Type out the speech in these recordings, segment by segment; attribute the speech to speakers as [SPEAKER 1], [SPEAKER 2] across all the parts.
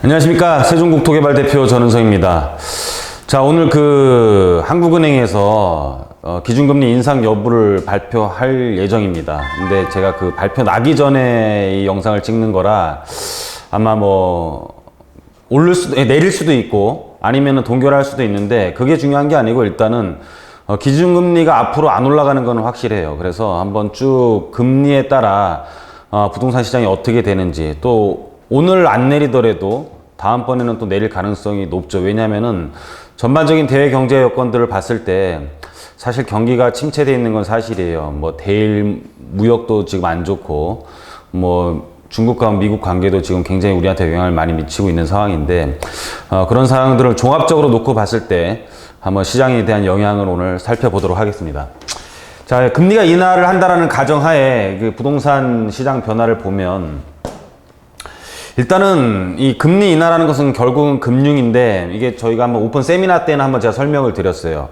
[SPEAKER 1] 안녕하십니까 세종국토개발 대표 전은성입니다. 자 오늘 그 한국은행에서 어, 기준금리 인상 여부를 발표할 예정입니다. 근데 제가 그 발표 나기 전에 이 영상을 찍는 거라 아마 뭐 오를 수도 예, 내릴 수도 있고 아니면은 동결할 수도 있는데 그게 중요한 게 아니고 일단은 어, 기준금리가 앞으로 안 올라가는 건 확실해요. 그래서 한번 쭉 금리에 따라 어, 부동산 시장이 어떻게 되는지 또 오늘 안 내리더라도 다음번에는 또 내릴 가능성이 높죠. 왜냐면은 전반적인 대외 경제 여건들을 봤을 때 사실 경기가 침체되어 있는 건 사실이에요. 뭐 대일 무역도 지금 안 좋고 뭐 중국과 미국 관계도 지금 굉장히 우리한테 영향을 많이 미치고 있는 상황인데 어, 그런 상황들을 종합적으로 놓고 봤을 때 한번 시장에 대한 영향을 오늘 살펴보도록 하겠습니다. 자, 금리가 인하를 한다라는 가정하에 그 부동산 시장 변화를 보면 일단은 이 금리 인하라는 것은 결국은 금융인데 이게 저희가 한번 오픈 세미나 때는 한번 제가 설명을 드렸어요.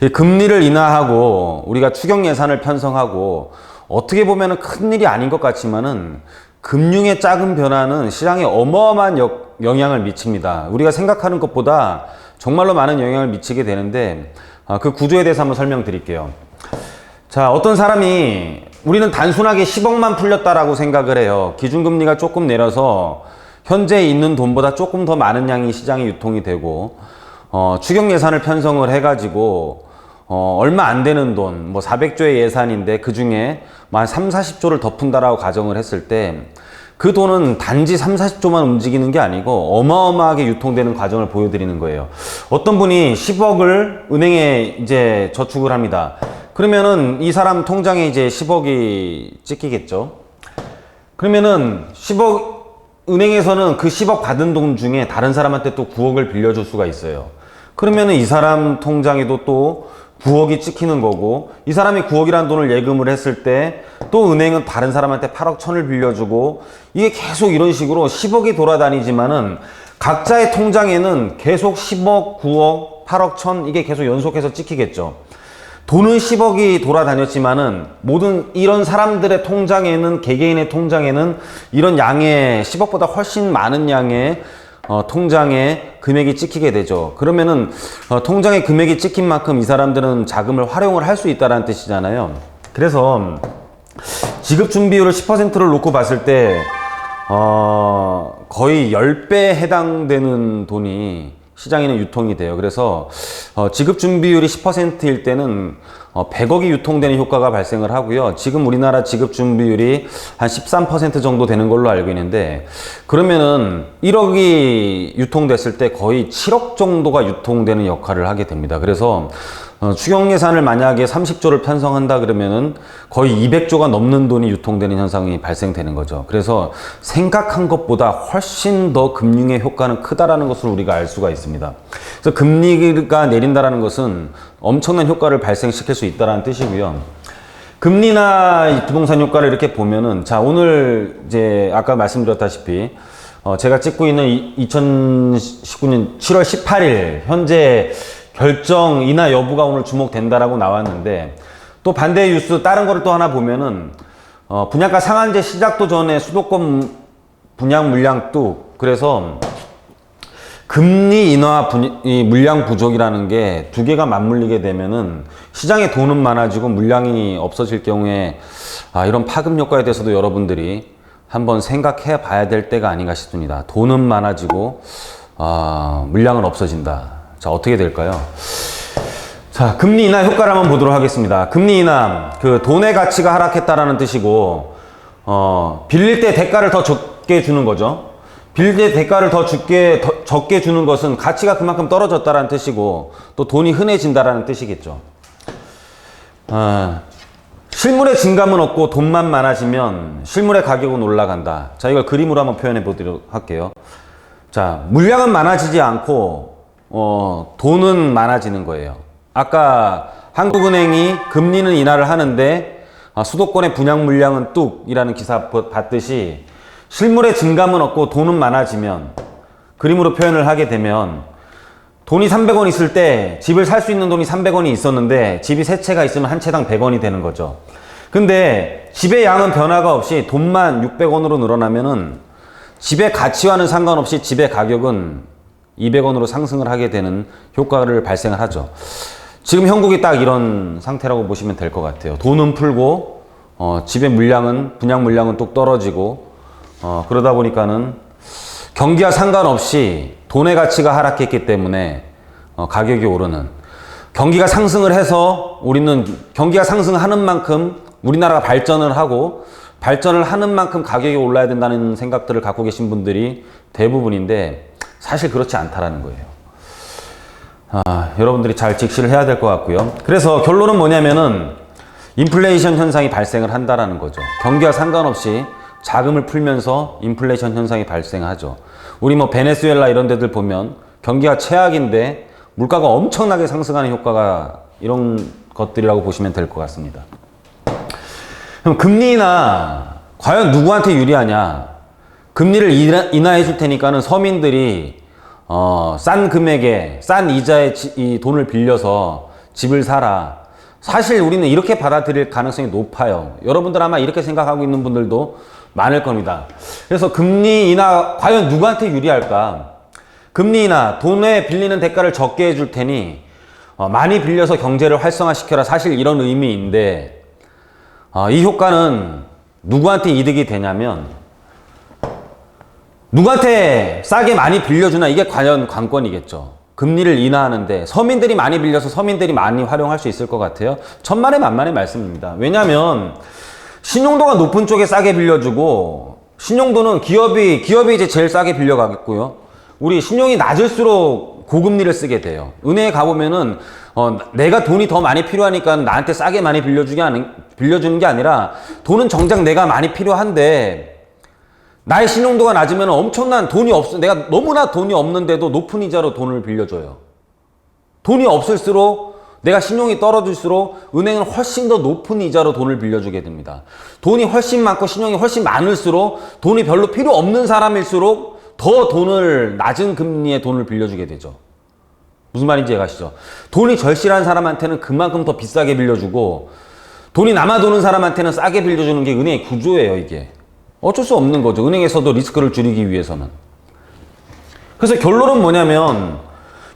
[SPEAKER 1] 이 금리를 인하하고 우리가 추경 예산을 편성하고 어떻게 보면은 큰 일이 아닌 것 같지만은 금융의 작은 변화는 시장에 어마어마한 역- 영향을 미칩니다. 우리가 생각하는 것보다 정말로 많은 영향을 미치게 되는데 아, 그 구조에 대해서 한번 설명드릴게요. 자, 어떤 사람이 우리는 단순하게 10억만 풀렸다라고 생각을 해요. 기준금리가 조금 내려서 현재 있는 돈보다 조금 더 많은 양이 시장에 유통이 되고, 어, 추경 예산을 편성을 해가지고, 어, 얼마 안 되는 돈, 뭐 400조의 예산인데 그 중에 한 3, 40조를 더 푼다라고 가정을 했을 때, 그 돈은 단지 3, 40조만 움직이는 게 아니고 어마어마하게 유통되는 과정을 보여드리는 거예요. 어떤 분이 10억을 은행에 이제 저축을 합니다. 그러면은 이 사람 통장에 이제 10억이 찍히겠죠. 그러면은 10억 은행에서는 그 10억 받은 돈 중에 다른 사람한테 또 9억을 빌려줄 수가 있어요. 그러면은 이 사람 통장에도 또 9억이 찍히는 거고 이 사람이 9억이라는 돈을 예금을 했을 때 또 은행은 다른 사람한테 8억 천을 빌려주고 이게 계속 이런 식으로 10억이 돌아다니지만은 각자의 통장에는 계속 10억, 9억, 8억 천 이게 계속 연속해서 찍히겠죠. 돈은 10억이 돌아다녔지만은 모든 이런 사람들의 통장에는 개개인의 통장에는 이런 양의 10억보다 훨씬 많은 양의 어, 통장에 금액이 찍히게 되죠. 그러면은 어, 통장에 금액이 찍힌 만큼 이 사람들은 자금을 활용을 할 수 있다는 뜻이잖아요. 그래서 지급 준비율을 10%를 놓고 봤을 때 어, 거의 10배 해당되는 돈이 시장에는 유통이 돼요. 그래서 어, 지급 준비율이 10%일 때는 어, 100억이 유통되는 효과가 발생을 하고요. 지금 우리나라 지급 준비율이 한 13% 정도 되는 걸로 알고 있는데 그러면은 1억이 유통됐을 때 거의 7억 정도가 유통되는 역할을 하게 됩니다. 그래서 어, 추경 예산을 만약에 30조를 편성한다 그러면은 거의 200조가 넘는 돈이 유통되는 현상이 발생되는 거죠. 그래서 생각한 것보다 훨씬 더 금융의 효과는 크다라는 것을 우리가 알 수가 있습니다. 그래서 금리가 내린다라는 것은 엄청난 효과를 발생시킬 수 있다라는 뜻이고요. 금리나 이 부동산 효과를 이렇게 보면은 자 오늘 이제 아까 말씀드렸다시피 어 제가 찍고 있는 이- 2019년 7월 18일 현재 결정 인하 여부가 오늘 주목된다라고 나왔는데 또 반대 뉴스 다른 거를 또 하나 보면은 어 분양가 상한제 시작도 전에 수도권 분양 물량 뚝 그래서 금리 인하 분, 이 물량 부족이라는 게 두 개가 맞물리게 되면은 시장에 돈은 많아지고 물량이 없어질 경우에 아, 이런 파급 효과에 대해서도 여러분들이 한번 생각해 봐야 될 때가 아닌가 싶습니다. 돈은 많아지고 아, 물량은 없어진다. 자, 어떻게 될까요? 자, 금리 인하 효과를 한번 보도록 하겠습니다. 금리 인하, 그 돈의 가치가 하락했다라는 뜻이고, 어, 빌릴 때 대가를 더 적게 주는 거죠. 빌릴 때 대가를 더 적게, 더 적게 주는 것은 가치가 그만큼 떨어졌다라는 뜻이고, 또 돈이 흔해진다라는 뜻이겠죠. 아, 실물의 증감은 없고 돈만 많아지면 실물의 가격은 올라간다. 자, 이걸 그림으로 한번 표현해 보도록 할게요. 자, 물량은 많아지지 않고, 어, 돈은 많아지는 거예요. 아까 한국은행이 금리는 인하를 하는데, 아, 수도권의 분양 물량은 뚝이라는 기사 보- 봤듯이, 실물의 증감은 없고 돈은 많아지면, 그림으로 표현을 하게 되면, 돈이 300원 있을 때 집을 살 수 있는 돈이 300원이 있었는데 집이 세 채가 있으면 한 채당 100원이 되는 거죠. 근데 집의 양은 변화가 없이 돈만 600원으로 늘어나면은 집의 가치와는 상관없이 집의 가격은 200원으로 상승을 하게 되는 효과를 발생을 하죠. 지금 형국이 딱 이런 상태라고 보시면 될 것 같아요. 돈은 풀고 어, 집의 물량은 분양 물량은 뚝 떨어지고 어, 그러다 보니까는 경기와 상관없이 돈의 가치가 하락했기 때문에 어, 가격이 오르는 경기가 상승을 해서 우리는 경기가 상승하는 만큼 우리나라가 발전을 하고 발전을 하는 만큼 가격이 올라야 된다는 생각들을 갖고 계신 분들이 대부분인데 사실 그렇지 않다라는 거예요. 아, 여러분들이 잘 직시를 해야 될 것 같고요. 그래서 결론은 뭐냐면은 인플레이션 현상이 발생을 한다라는 거죠. 경기와 상관없이 자금을 풀면서 인플레이션 현상이 발생하죠. 우리 뭐 베네수엘라 이런 데들 보면 경기가 최악인데 물가가 엄청나게 상승하는 효과가 이런 것들이라고 보시면 될 것 같습니다. 그럼 금리나 과연 누구한테 유리하냐? 금리를 인하, 인하해 줄 테니까는 서민들이 어, 싼 금액에 싼 이자에 지- 이 돈을 빌려서 집을 사라. 사실 우리는 이렇게 받아들일 가능성이 높아요. 여러분들 아마 이렇게 생각하고 있는 분들도 많을 겁니다. 그래서 금리 인하 과연 누구한테 유리할까? 금리 인하 돈에 빌리는 대가를 적게 해줄 테니 어, 많이 빌려서 경제를 활성화시켜라. 사실 이런 의미인데 어, 이 효과는 누구한테 이득이 되냐면 누구한테 싸게 많이 빌려주나 이게 과연 관건이겠죠. 금리를 인하하는데 서민들이 많이 빌려서 서민들이 많이 활용할 수 있을 것 같아요. 천만에 만만의 말씀입니다. 왜냐하면 신용도가 높은 쪽에 싸게 빌려주고 신용도는 기업이 기업이 이제 제일 싸게 빌려가겠고요. 우리 신용이 낮을수록 고금리를 쓰게 돼요. 은행에 가보면은 어, 내가 돈이 더 많이 필요하니까 나한테 싸게 많이 빌려주게 아니, 빌려주는 게 아니라 돈은 정작 내가 많이 필요한데 나의 신용도가 낮으면 엄청난 돈이 없어. 내가 너무나 돈이 없는데도 높은 이자로 돈을 빌려줘요. 돈이 없을수록 내가 신용이 떨어질수록 은행은 훨씬 더 높은 이자로 돈을 빌려주게 됩니다. 돈이 훨씬 많고 신용이 훨씬 많을수록 돈이 별로 필요 없는 사람일수록 더 돈을 낮은 금리의 돈을 빌려주게 되죠. 무슨 말인지 이해가시죠? 돈이 절실한 사람한테는 그만큼 더 비싸게 빌려주고 돈이 남아 도는 사람한테는 싸게 빌려주는 게 은행의 구조예요, 이게. 어쩔 수 없는 거죠. 은행에서도 리스크를 줄이기 위해서는. 그래서 결론은 뭐냐면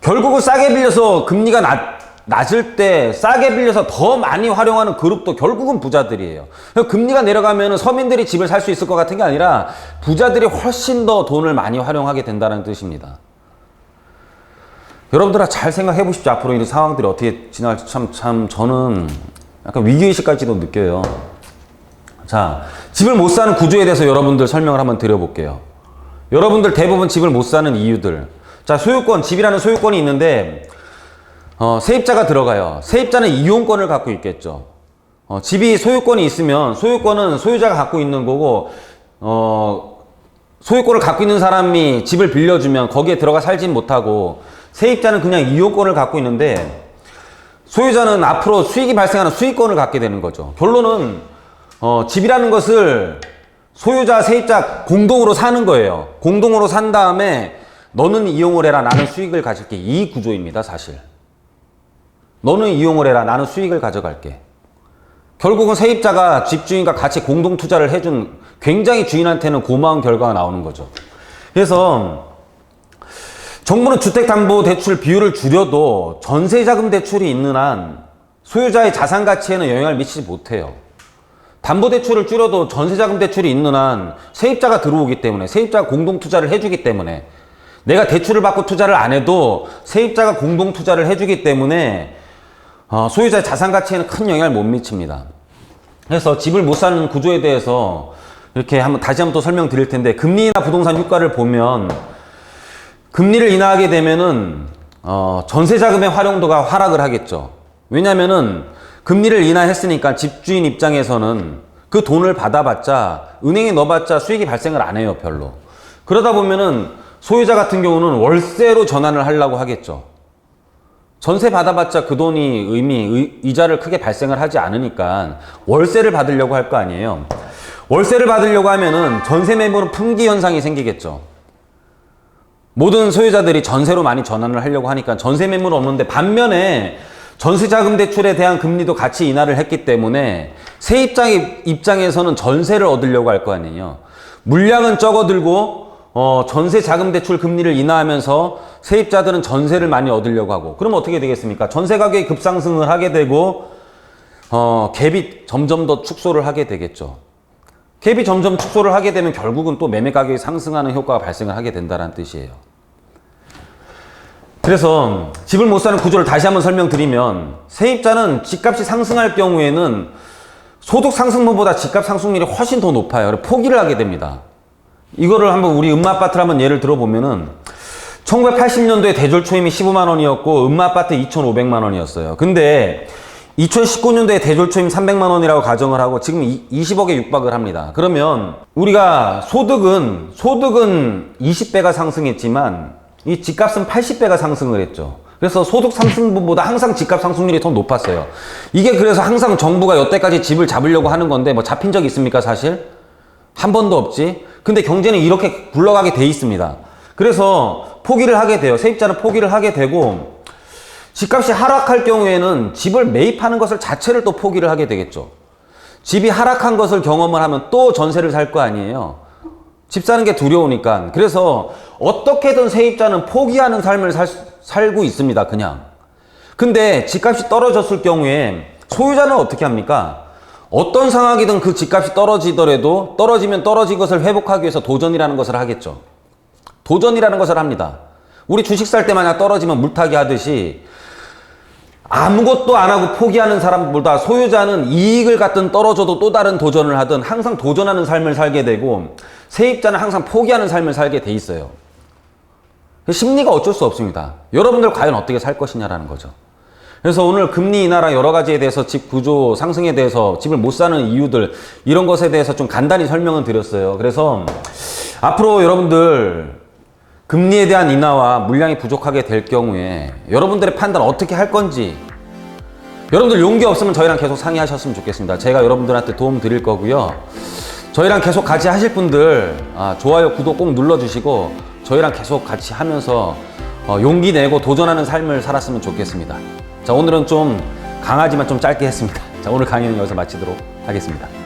[SPEAKER 1] 결국은 싸게 빌려서 금리가 낮, 낮을 때 싸게 빌려서 더 많이 활용하는 그룹도 결국은 부자들이에요. 금리가 내려가면 서민들이 집을 살 수 있을 것 같은 게 아니라 부자들이 훨씬 더 돈을 많이 활용하게 된다는 뜻입니다. 여러분들 잘 생각해 보십시오. 앞으로 이 상황들이 어떻게 지나갈지 참, 참 저는 약간 위기의식까지도 느껴요. 자, 집을 못 사는 구조에 대해서 여러분들 설명을 한번 드려볼게요. 여러분들 대부분 집을 못 사는 이유들. 자, 소유권, 집이라는 소유권이 있는데, 어, 세입자가 들어가요. 세입자는 이용권을 갖고 있겠죠. 어, 집이 소유권이 있으면 소유권은 소유자가 갖고 있는 거고, 어, 소유권을 갖고 있는 사람이 집을 빌려주면 거기에 들어가 살진 못하고, 세입자는 그냥 이용권을 갖고 있는데, 소유자는 앞으로 수익이 발생하는 수익권을 갖게 되는 거죠. 결론은 어, 집이라는 것을 소유자, 세입자 공동으로 사는 거예요. 공동으로 산 다음에 너는 이용을 해라, 나는 수익을 가질게. 이 구조입니다, 사실. 너는 이용을 해라, 나는 수익을 가져갈게. 결국은 세입자가 집주인과 같이 공동 투자를 해준 굉장히 주인한테는 고마운 결과가 나오는 거죠. 그래서 정부는 주택담보대출 비율을 줄여도 전세자금 대출이 있는 한 소유자의 자산 가치에는 영향을 미치지 못해요. 담보대출을 줄여도 전세자금 대출이 있는 한 세입자가 들어오기 때문에 세입자가 공동 투자를 해주기 때문에 내가 대출을 받고 투자를 안 해도 세입자가 공동 투자를 해주기 때문에 어, 소유자의 자산 가치에는 큰 영향을 못 미칩니다. 그래서 집을 못 사는 구조에 대해서 이렇게 한번 다시 한번 또 설명드릴 텐데 금리나 부동산 효과를 보면 금리를 인하하게 되면은 어, 전세 자금의 활용도가 하락을 하겠죠. 왜냐면은 금리를 인하했으니까 집주인 입장에서는 그 돈을 받아봤자 은행에 넣어봤자 수익이 발생을 안 해요 별로. 그러다 보면은 소유자 같은 경우는 월세로 전환을 하려고 하겠죠. 전세 받아봤자 그 돈이 의미 의- 이자를 크게 발생을 하지 않으니까 월세를 받으려고 할 거 아니에요. 월세를 받으려고 하면은 전세 매물은 품귀 현상이 생기겠죠. 모든 소유자들이 전세로 많이 전환을 하려고 하니까 전세 매물 없는데 반면에 전세자금 대출에 대한 금리도 같이 인하를 했기 때문에 세입자 입장에서는 전세를 얻으려고 할 거 아니에요. 물량은 적어들고 어, 전세 자금 대출 금리를 인하하면서 세입자들은 전세를 많이 얻으려고 하고 그럼 어떻게 되겠습니까? 전세 가격이 급상승을 하게 되고 어, 갭이 점점 더 축소를 하게 되겠죠. 갭이 점점 축소를 하게 되면 결국은 또 매매 가격이 상승하는 효과가 발생을 하게 된다는 뜻이에요. 그래서 집을 못 사는 구조를 다시 한번 설명드리면 세입자는 집값이 상승할 경우에는 소득 상승분보다 집값 상승률이 훨씬 더 높아요. 그래서 포기를 하게 됩니다. 이거를 한번 우리 음마 아파트를 한번 예를 들어보면은 1980년도에 대졸 초임이 15만 원이었고 음마 아파트 2,500만 원이었어요. 근데 2019년도에 대졸 초임 300만 원이라고 가정을 하고 지금 20억에 육박을 합니다. 그러면 우리가 소득은 소득은 20배가 상승했지만 이 집값은 80배가 상승을 했죠. 그래서 소득 상승분보다 항상 집값 상승률이 더 높았어요. 이게 그래서 항상 정부가 여태까지 집을 잡으려고 하는 건데 뭐 잡힌 적 있습니까 사실? 한 번도 없지. 근데 경제는 이렇게 굴러가게 돼 있습니다. 그래서 포기를 하게 돼요. 세입자는 포기를 하게 되고 집값이 하락할 경우에는 집을 매입하는 것을 자체를 또 포기를 하게 되겠죠. 집이 하락한 것을 경험을 하면 또 전세를 살 거 아니에요. 집 사는 게 두려우니까. 그래서 어떻게든 세입자는 포기하는 삶을 살, 살고 있습니다. 그냥. 근데 집값이 떨어졌을 경우에 소유자는 어떻게 합니까? 어떤 상황이든 그 집값이 떨어지더라도 떨어지면 떨어진 것을 회복하기 위해서 도전이라는 것을 하겠죠. 도전이라는 것을 합니다. 우리 주식 살 때 만약 떨어지면 물타기 하듯이 아무것도 안 하고 포기하는 사람보다 소유자는 이익을 갖든 떨어져도 또 다른 도전을 하든 항상 도전하는 삶을 살게 되고 세입자는 항상 포기하는 삶을 살게 돼 있어요. 심리가 어쩔 수 없습니다. 여러분들 과연 어떻게 살 것이냐라는 거죠. 그래서 오늘 금리 인하랑 여러 가지에 대해서 집 구조 상승에 대해서 집을 못 사는 이유들 이런 것에 대해서 좀 간단히 설명을 드렸어요. 그래서 앞으로 여러분들 금리에 대한 인하와 물량이 부족하게 될 경우에 여러분들의 판단 어떻게 할 건지 여러분들 용기 없으면 저희랑 계속 상의하셨으면 좋겠습니다. 제가 여러분들한테 도움 드릴 거고요. 저희랑 계속 같이 하실 분들 아, 좋아요, 구독 꼭 눌러주시고 저희랑 계속 같이 하면서 어, 용기 내고 도전하는 삶을 살았으면 좋겠습니다. 자 오늘은 좀 강하지만 좀 짧게 했습니다. 자 오늘 강의는 여기서 마치도록 하겠습니다.